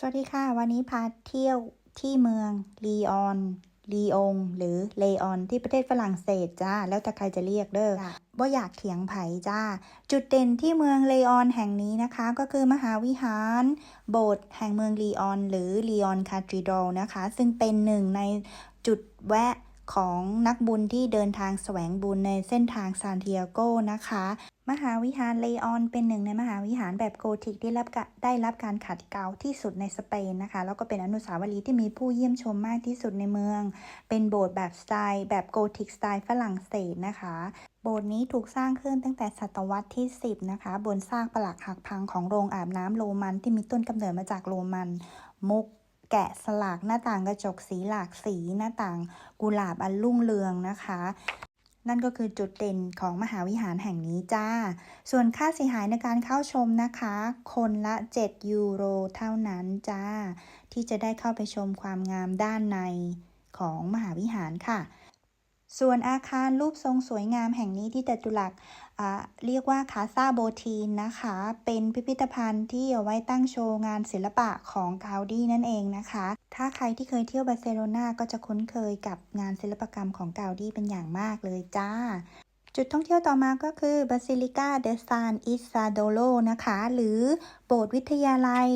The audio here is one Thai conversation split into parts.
สวัสดีค่ะ วันนี้พาเที่ยวที่เมืองลีออนลีองหรือเลออนที่ประเทศฝรั่งเศสจ้า แล้วแต่ใครจะเรียกเด้อบ่อยากเถียงไผจ้า จุดเด่นที่เมืองเลออนแห่งนี้นะคะ ก็คือมหาวิหาร โบสถ์แห่งเมืองลีออน หรือลีออนคาท h ด d ลนะคะ ซึ่งเป็นหนึ่งในจุดแวะ ของนักบุญที่เดินทางแสวงบุญในเส้นทางซานติอาโกนะคะ มหาวิหารเลออนเป็นหนึ่งในมหาวิหารแบบโกธิกที่รับได้รับการขัดเกลาที่สุดในสเปนนะคะ แล้วก็เป็นอนุสาวรีย์ที่มีผู้เยี่ยมชมมากที่สุดในเมือง เป็นโบสถ์แบบสไตล์แบบโกธิกสไตล์ฝรั่งเศสนะคะโบสถ์นี้ถูกสร้างขึ้นตั้งแต่ศตวรรษที่ 10 นะคะ บนซากปรักหักพังของโรงอาบน้ำโรมันที่มีต้นกำเนิดมาจากโรมัน มุก แกะสลักหน้าต่างกระจกสีหลากสีหน้าต่างกุหลาบอันรุ่งเรืองนะคะ นั่นก็คือจุดเด่นของมหาวิหารแห่งนี้จ้า ส่วนค่าเสียหายในการเข้าชมนะคะ คนละ 7 ยูโรเท่านั้นจ้า ที่จะได้เข้าไปชมความงามด้านในของมหาวิหารค่ะ ส่วนอาคารรูปทรงสวยงามแห่งนี้ที่จตุรัสเรียกว่าคาซาโบทีนนะคะ เป็นพิพิธภัณฑ์ที่เอาไว้ตั้งโชว์งานศิลปะของกาวดีนั่นเองนะคะ ถ้าใครที่เคยเที่ยวบาร์เซโลนาก็จะคุ้นเคยกับงานศิลปกรรมของกาวดีเป็นอย่างมากเลยจ้า จุดท่องเที่ยวต่อมาก็คือบาซิลิกาเดซานอิซาโดโลนะคะ หรือโบสถ์วิทยาลัย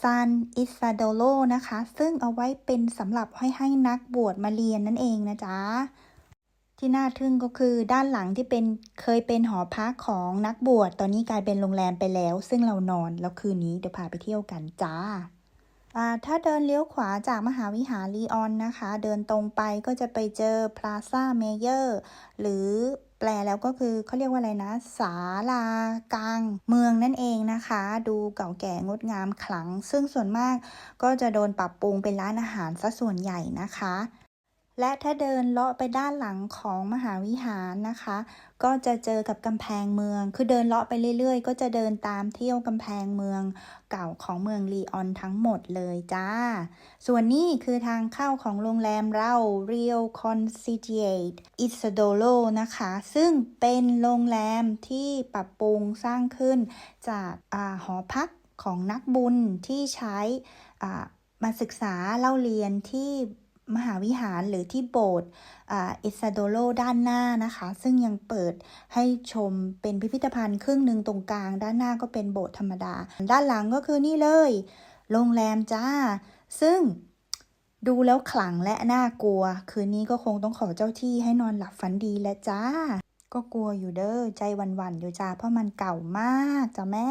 ซานอิซาโดโลนะคะ ซึ่งเอาไว้เป็นสำหรับให้ให้นักบวชมาเรียนนั่นเองนะจ๊ะ ที่น่าทึ่งก็คือด้านหลังที่เป็นเคยเป็นหอพักของนักบวชตอนนี้กลายเป็นโรงแรมไปแล้ว ซึ่งเรานอนแล้วคืนนี้เดี๋ยวพาไปเที่ยวกันจ้าถ้าเดินเลี้ยวขวาจากมหาวิหารลีออนนะคะ เดินตรงไปก็จะไปเจอพลาซ่าเมเยอร์หรือแปลแล้วก็คือเขาเรียกว่าอะไรนะศาลากลางเมืองนั่นเองนะคะ ดูเก่าแก่งดงามขลัง ซึ่งส่วนมากก็จะโดนปรับปรุงเป็นร้านอาหารซะส่วนใหญ่นะคะ และถ้าเดินเลาะไปด้านหลังของมหาวิหารนะคะ ก็จะเจอกับกำแพงเมือง คือเดินเลาะไปเรื่อยๆ ก็จะเดินตามเที่ยวกำแพงเมืองเก่าของเมืองลีออนทั้งหมดเลยจ้า ส่วนนี้คือทางเข้าของโรงแรมเรา Real Concierge Isidoro นะคะ ซึ่งเป็นโรงแรมที่ปรับปรุงสร้างขึ้นจากอาหอพักของนักบุญที่ใช้มาศึกษาเล่าเรียนที่ มหาวิหารหรือที่โบสถ์เอซาโดโลด้านหน้านะคะ ซึ่งยังเปิดให้ชมเป็นพิพิธภัณฑ์ครึ่งหนึ่งตรงกลาง ด้านหน้าก็เป็นโบสถ์ธรรมดา ด้านหลังก็คือนี่เลย โรงแรมจ้า ซึ่งดูแล้วขลังและน่ากลัว คืนนี้ก็คงต้องขอเจ้าที่ให้นอนหลับฝันดีและจ้า ก็กลัวอยู่เด้อใจวันๆอยู่จ้าเพราะมันเก่ามากจ้าแม่